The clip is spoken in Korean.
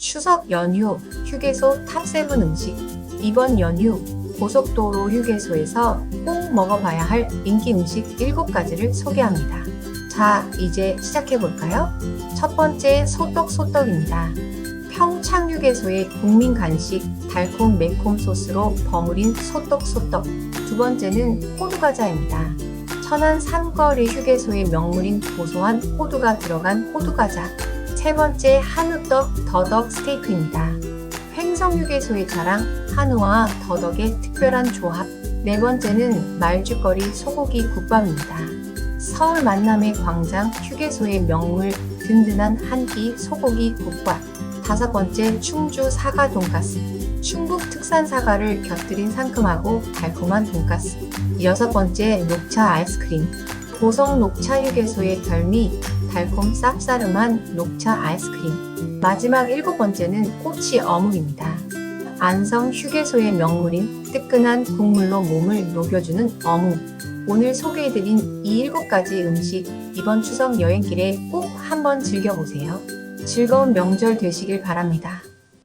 추석 연휴 휴게소 탑7 음식 이번 연휴 고속도로 휴게소에서 꼭 먹어봐야 할 인기 음식 7가지를 소개합니다. 자, 이제 시작해볼까요? 첫 번째 소떡소떡입니다. 평창 휴게소의 국민 간식 달콤 매콤 소스로 버무린 소떡소떡. 두 번째는 호두과자입니다. 천안 삼거리 휴게소의 명물인 고소한 호두가 들어간 호두과자. 세 번째 한우떡 더덕 스테이크입니다. 횡성휴게소의 자랑 한우와 더덕의 특별한 조합. 네 번째는 말죽거리 소고기 국밥입니다. 서울 만남의 광장 휴게소의 명물 든든한 한 끼 소고기 국밥. 다섯 번째 충주 사과 돈가스. 충북 특산 사과를 곁들인 상큼하고 달콤한 돈가스. 여섯 번째 녹차 아이스크림. 고성 녹차 휴게소의 별미 달콤 쌉싸름한 녹차 아이스크림. 마지막 일곱 번째는 꼬치 어묵입니다. 안성 휴게소의 명물인 뜨끈한 국물로 몸을 녹여주는 어묵. 오늘 소개해드린 이 일곱 가지 음식 이번 추석 여행길에 꼭 한번 즐겨보세요. 즐거운 명절 되시길 바랍니다.